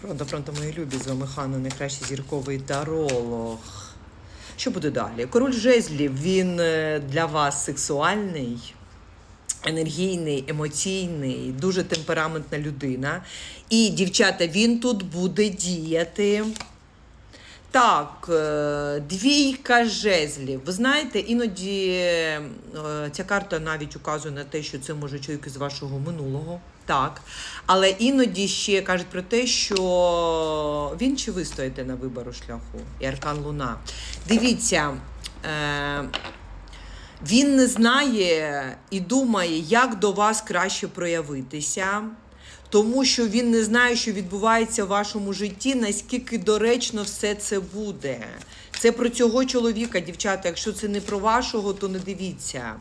Правда, правда, мої любі, з вами Ханна, найкращий зірковий таролог. Що буде далі? Король жезлів, він е, для вас сексуальний, енергійний, емоційний, дуже темпераментна людина. І, дівчата, він тут буде діяти. Так, е, двійка жезлів. Ви знаєте, іноді е, ця карта навіть указує на те, що це може чоловік із вашого минулого. Так. Але іноді ще кажуть про те, що він чи ви стоїте на вибору шляху і аркан Луна. Дивіться. Е, він не знає і думає, як до вас краще проявитися, тому що він не знає, що відбувається в вашому житті, наскільки доречно все це буде. Це про цього чоловіка, дівчата. Якщо це не про вашого, то не дивіться.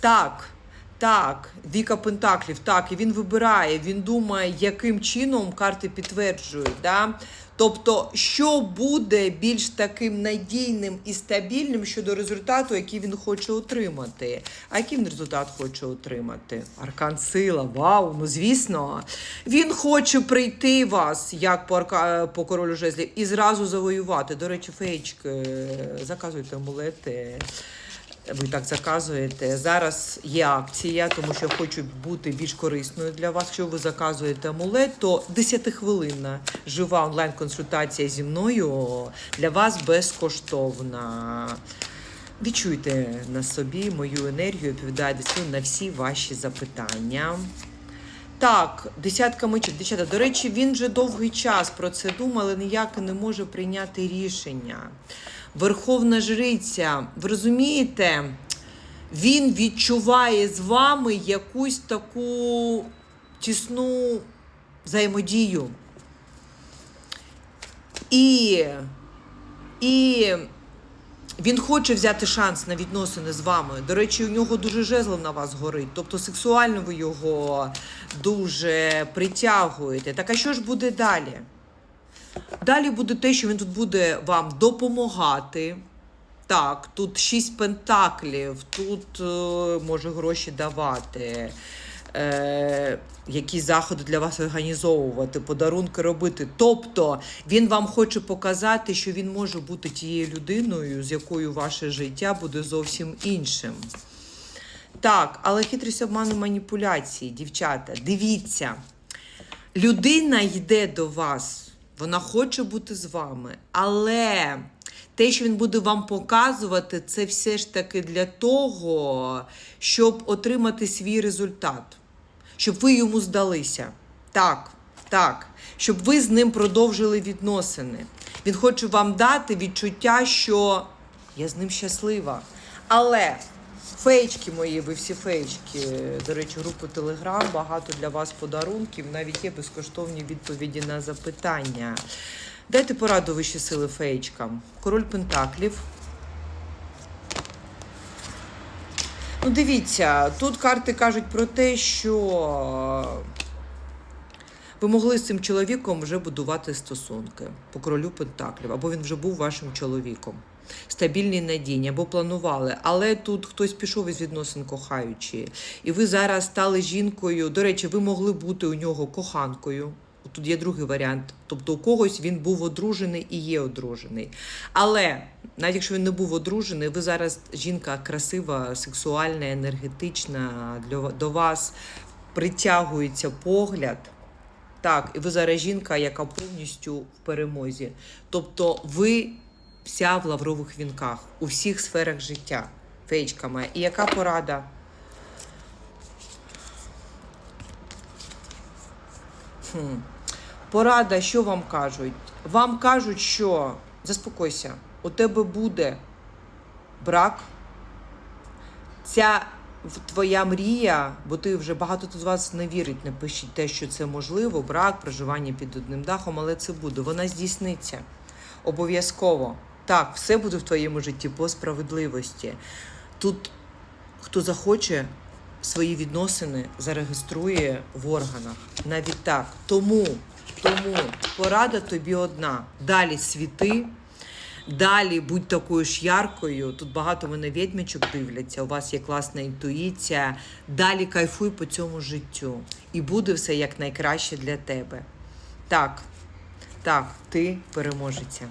Так, так, Віка Пентаклів, так, і він вибирає, він думає, яким чином карти підтверджують. Да? Тобто, що буде більш таким надійним і стабільним щодо результату, який він хоче отримати. А який він результат хоче отримати? Аркан сила, вау, ну звісно. Він хоче прийти вас, як по, арка... по королю жезлів, і зразу завоювати. До речі, феєчки, заказуйте амулети. Ви так заказуєте. Зараз є акція, тому що хочу бути більш корисною для вас. Якщо ви заказуєте амулет, то 10-хвилинна жива онлайн-консультація зі мною для вас безкоштовна. Відчуйте на собі мою енергію, відповідаю на всі ваші запитання. Так, десятка мечів. Дівчата, до речі, він вже довгий час про це думав, але ніяк не може прийняти рішення. Верховна жриця, ви розумієте, він відчуває з вами якусь таку тісну взаємодію. І, і він хоче взяти шанс на відносини з вами. До речі, у нього дуже жезло на вас горить. Тобто сексуально ви його дуже притягуєте. Так а що ж буде далі? Далі буде те, що він тут буде вам допомагати. Так, тут шість пентаклів, тут е, може гроші давати, е, якісь заходи для вас організовувати, подарунки робити. Тобто він вам хоче показати, що він може бути тією людиною, з якою ваше життя буде зовсім іншим. Так, але хитрість обману маніпуляції, дівчата, дивіться. Людина йде до вас, вона хоче бути з вами, але те, що він буде вам показувати, це все ж таки для того, щоб отримати свій результат, щоб ви йому здалися. Так, так, щоб ви з ним продовжили відносини. Він хоче вам дати відчуття, що я з ним щаслива. Але феєчки мої, ви всі феєчки, до речі, групу Телеграм, багато для вас подарунків, навіть є безкоштовні відповіді на запитання. Дайте пораду вищі сили феєчкам. Король Пентаклів. Ну, дивіться, тут карти кажуть про те, що ви могли з цим чоловіком вже будувати стосунки по королю Пентаклів, або він вже був вашим чоловіком. Стабільні надійні, або планували. Але тут хтось пішов із відносин кохаючи. І ви зараз стали жінкою. До речі, ви могли бути у нього коханкою. Тут є другий варіант. Тобто у когось він був одружений і є одружений. Але навіть якщо він не був одружений, ви зараз жінка красива, сексуальна, енергетична, для, до вас притягується погляд. Так, і ви зараз жінка, яка повністю в перемозі. Тобто ви вся в лаврових вінках у всіх сферах життя. Феєчка моя. І яка порада? Хм. Порада, що вам кажуть? Вам кажуть, що заспокойся, у тебе буде брак. Ця твоя мрія, бо ти вже багато з вас не вірить, не пишіть те, що це можливо, брак, проживання під одним дахом, але це буде. Вона здійсниться. Обов'язково. Так, все буде в твоєму житті по справедливості. Тут хто захоче, свої відносини зареєструє в органах. Навіть так. Тому, тому порада тобі одна. Далі світи. Далі будь такою ж яркою. Тут багато мене відьмичок дивляться. У вас є класна інтуїція. Далі кайфуй по цьому життю. І буде все як найкраще для тебе. Так, Так, ти переможеця.